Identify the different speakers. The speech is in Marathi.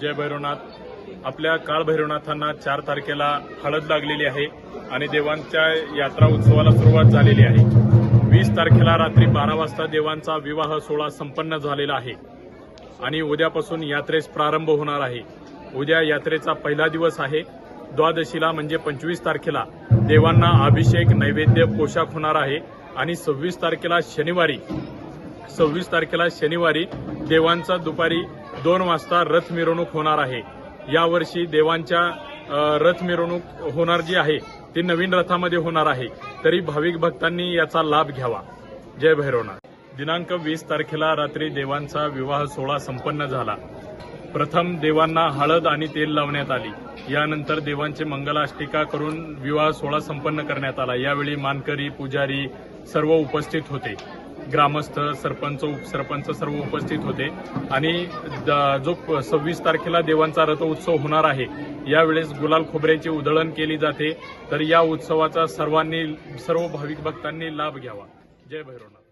Speaker 1: जय भैरवनाथ. आपल्या काळ भैरवनाथांना चार तारखेला हळद लागलेली आहे आणि देवांच्या यात्रा उत्सवाला सुरुवात झालेली आहे. वीस तारखेला रात्री बारा वाजता देवांचा विवाह सोहळा संपन्न झालेला आहे आणि उद्यापासून यात्रेस प्रारंभ होणार आहे. उद्या यात्रेचा पहिला दिवस आहे. द्वादशीला म्हणजे पंचवीस तारखेला देवांना अभिषेक नैवेद्य पोशाख होणार आहे आणि सव्वीस तारखेला शनिवारी सव्वीस तारखेला शनिवारी देवांचा दुपारी दोन वाजता रथ मिरवणूक होणार आहे. यावर्षी देवांच्या रथ मिरवणूक होणार जी आहे ती नवीन रथामध्ये होणार आहे. तरी भाविक भक्तांनी याचा लाभ घ्यावा. जय भैरवनाथ. दिनांक वीस तारखेला रात्री देवांचा विवाह सोहळा संपन्न झाला. प्रथम देवांना हळद आणि तेल लावण्यात आली. यानंतर देवांचे मंगलाष्टिका करून विवाह सोहळा संपन्न करण्यात आला. यावेळी मानकरी पुजारी सर्व उपस्थित होते. ग्रामस्थ सरपंच उपसरपंच सर्व उपस्थित होते. आणि द- जो सव्वीस तारखेला देवांचा रथ उत्सव होणार आहे यावेळेस गुलाल खोबऱ्याची उधळण केली जाते. तर या उत्सवाचा सर्वांनी सर्व भाविक भक्तांनी लाभ घ्यावा. जय भैरवनाथ.